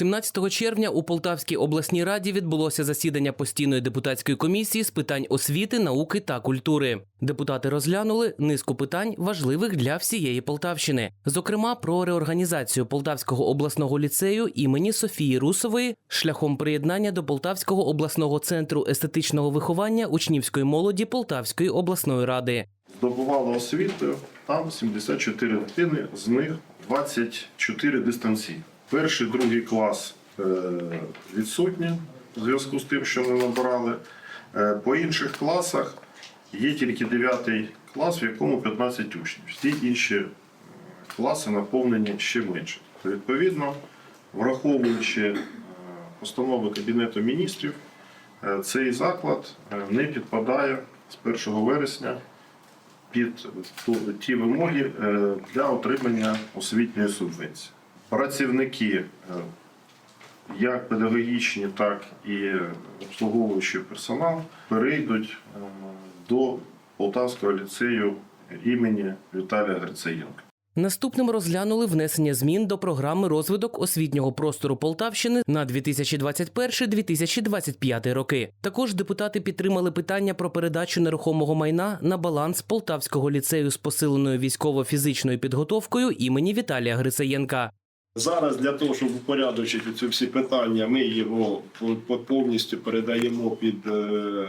17 червня у Полтавській обласній раді відбулося засідання постійної депутатської комісії з питань освіти, науки та культури. Депутати розглянули низку питань, важливих для всієї Полтавщини, зокрема про реорганізацію Полтавського обласного ліцею імені Софії Русової шляхом приєднання до Полтавського обласного центру естетичного виховання учнівської молоді Полтавської обласної ради. здобувала освіту, там 74 дитини, з них 24 дистанційно. Перший, другий клас е, відсутні в зв'язку з тим, що ми набирали. Е, По інших класах є тільки 9 клас, в якому 15 учнів. Всі інші класи наповнені ще менше. Відповідно, враховуючи е, постанови Кабінету міністрів, цей заклад не підпадає з 1 вересня під ті вимоги для отримання освітньої субвенції. Працівники, е, як педагогічні, так і обслуговуючий персонал, перейдуть е, до Полтавського ліцею імені Віталія Грицаєнка. Наступним розглянули внесення змін до програми розвиток освітнього простору Полтавщини на 2021-2025 роки. Також депутати підтримали питання про передачу нерухомого майна на баланс Полтавського ліцею з посиленою військово-фізичною підготовкою імені Віталія Грицаєнка. Зараз для того, щоб упорядочити ці всі питання, ми його по- по- повністю передаємо під е,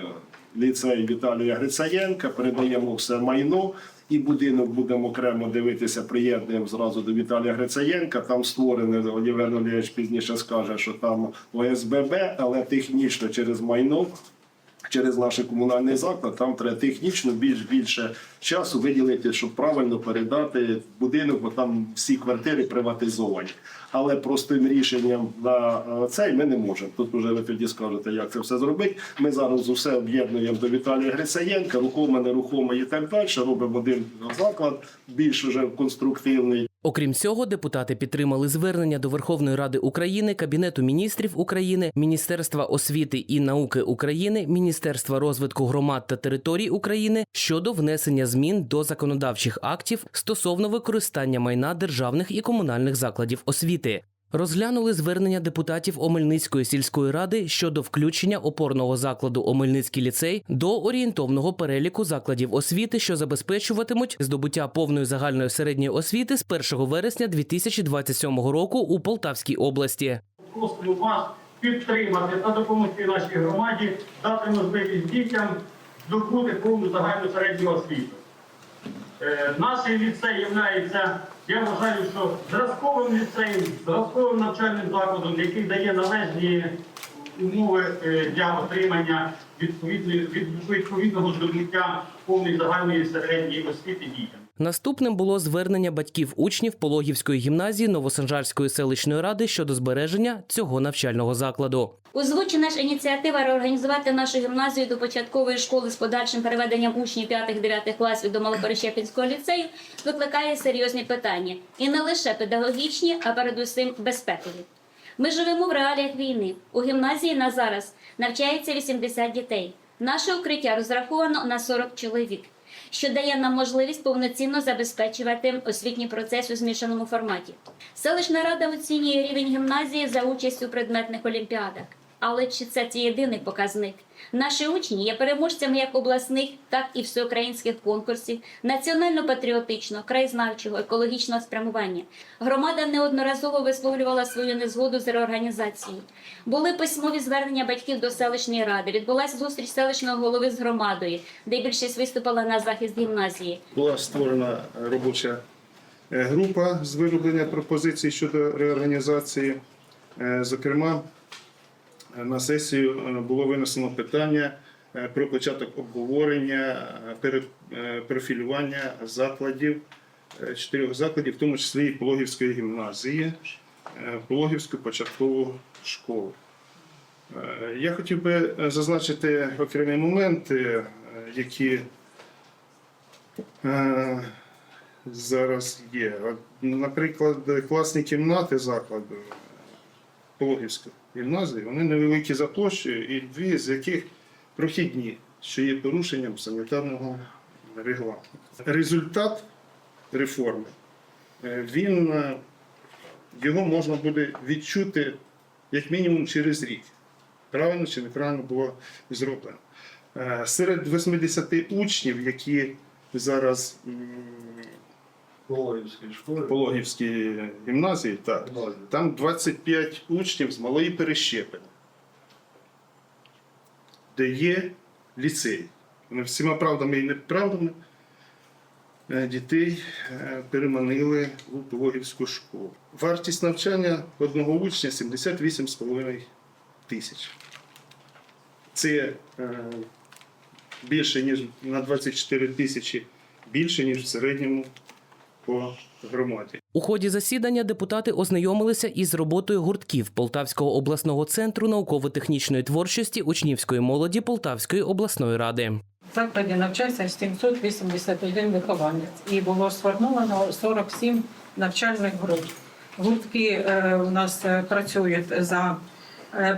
ліцей Віталія Грицаєнка, передаємо все майно. І будинок будемо окремо дивитися, приєднуємо зразу до Віталія Грицаєнка. Там створене Олівер Олійович пізніше скаже, що там ОСББ, але технічно через майно через наш комунальний заклад, там треба технічно більш більше часу виділити, щоб правильно передати будинок, бо там всі квартири приватизовані. Але простим рішенням на е, цей ми не можемо. Тут вже ви тоді скажете, як це все зробити. Ми зараз усе об'єднуємо до Віталія Грицаєнка, рухоме, нерухоме і так далі. Робимо один заклад більш уже конструктивний. Окрім цього, депутати підтримали звернення до Верховної Ради України, Кабінету міністрів України, Міністерства освіти і науки України, Міністерства розвитку громад та територій України щодо внесення змін до законодавчих актів стосовно використання майна державних і комунальних закладів освіти. Розглянули звернення депутатів Омельницької сільської ради щодо включення опорного закладу Омельницький ліцей до орієнтовного переліку закладів освіти, що забезпечуватимуть здобуття повної загальної середньої освіти з 1 вересня 2027 року у Полтавській області. просимо вас підтримати та допомогти нашій громаді, дати можливість дітям здобути повну загальну середню освіту. Е, Наш ліцей є, я вважаю, що зразковим ліцеєм, зразковим навчальним закладом, який дає належні умови е, для отримання відповідного здобуття повної загальної середньої освіти дітям. Наступним було звернення батьків учнів Пологівської гімназії Новосанжарської селищної ради щодо збереження цього навчального закладу. Озвучена ж ініціатива реорганізувати нашу гімназію до початкової школи з подальшим переведенням учнів 5-9 класів до Малоперещепінського ліцею викликає серйозні питання. І не лише педагогічні, а передусім безпекові. Ми живемо в реаліях війни. У гімназії на зараз навчається 80 дітей. Наше укриття розраховано на 40 чоловік, що дає нам можливість повноцінно забезпечувати освітній процес у змішаному форматі. Селищна рада оцінює рівень гімназії за участь у предметних олімпіадах. Але чи це єдиний показник? Наші учні є переможцями як обласних, так і всеукраїнських конкурсів, національно-патріотичного, краєзнавчого, екологічного спрямування. Громада неодноразово висловлювала свою незгоду з реорганізацією. Були письмові звернення батьків до селищної ради. Відбулася зустріч селищного голови з громадою, де більшість виступила на захист гімназії. була створена робоча е, група з вироблення пропозицій щодо реорганізації. Е, Зокрема, на сесію е, було винесено питання е, про початок обговорення е, е, профілювання закладів, чотирьох закладів, в тому числі і Пологівської гімназії, Пологівську початкову школу. Я хотів би зазначити окремі моменти, які зараз є. Наприклад, класні кімнати закладу Пологівської гімназії, вони невеликі за площею, і дві з яких прохідні, що є порушенням санітарного регламенту. Результат реформи, е, він, е, його можна буде відчути як мінімум через рік. Правильно чи неправильно було зроблено. Е, Серед 80 учнів, які зараз школи. в Пологівській гімназії, так, там 25 учнів з малої перещепини, де є ліцей. Вони всіма правдами і неправдами е, дітей е, переманили у Пологівську школу. Вартість навчання одного учня 78,5 тисяч. Це е, більше, ніж на 24 тисячі, більше, ніж в середньому по громаді. У ході засідання депутати ознайомилися із роботою гуртків Полтавського обласного центру науково-технічної творчості учнівської молоді Полтавської обласної ради. В закладі навчається 781 вихованець і було сформовано 47 навчальних груп. Гуртки е, у нас е, працюють за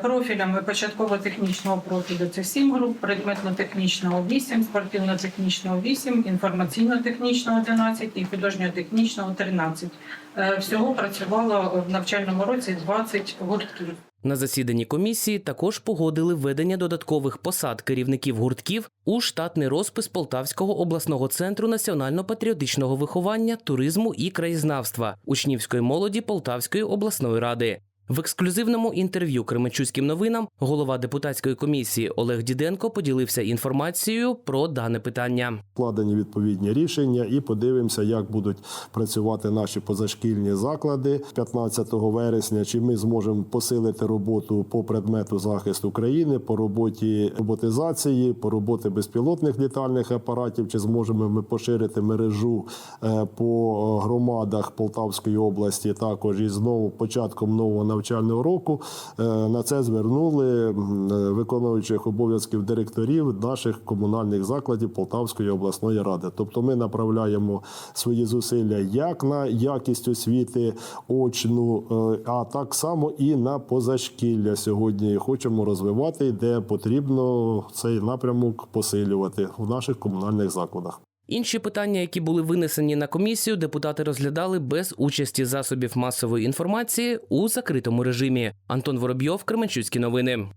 профілями початково-технічного профілю. Це 7 груп, предметно-технічного 8, спортивно-технічного 8, інформаційно-технічного 11 і художньо-технічного 13. Е, Всього працювало в навчальному році 20 гуртків. На засіданні комісії також погодили введення додаткових посад керівників гуртків у штатний розпис Полтавського обласного центру національно-патріотичного виховання, туризму і краєзнавства учнівської молоді Полтавської обласної ради. В ексклюзивному інтерв'ю Кременчуцьким новинам голова депутатської комісії Олег Діденко поділився інформацією про дане питання. Вкладені відповідні рішення і подивимося, як будуть працювати наші позашкільні заклади 15 вересня. Чи ми зможемо посилити роботу по предмету захисту країни, по роботі роботизації, по роботі безпілотних літальних апаратів, чи зможемо ми поширити мережу е, по громадах Полтавської області, також і знову початком нового навчального року. Е, На це звернули е, виконуючих обов'язків директорів наших комунальних закладів Полтавської обласної ради. Тобто ми направляємо свої зусилля як на якість освіти очну, е, а так само і на позашкілля сьогодні хочемо розвивати, де потрібно цей напрямок посилювати в наших комунальних закладах. Інші питання, які були винесені на комісію, депутати розглядали без участі засобів масової інформації у закритому режимі. Антон Воробйов, Кременчуцькі новини.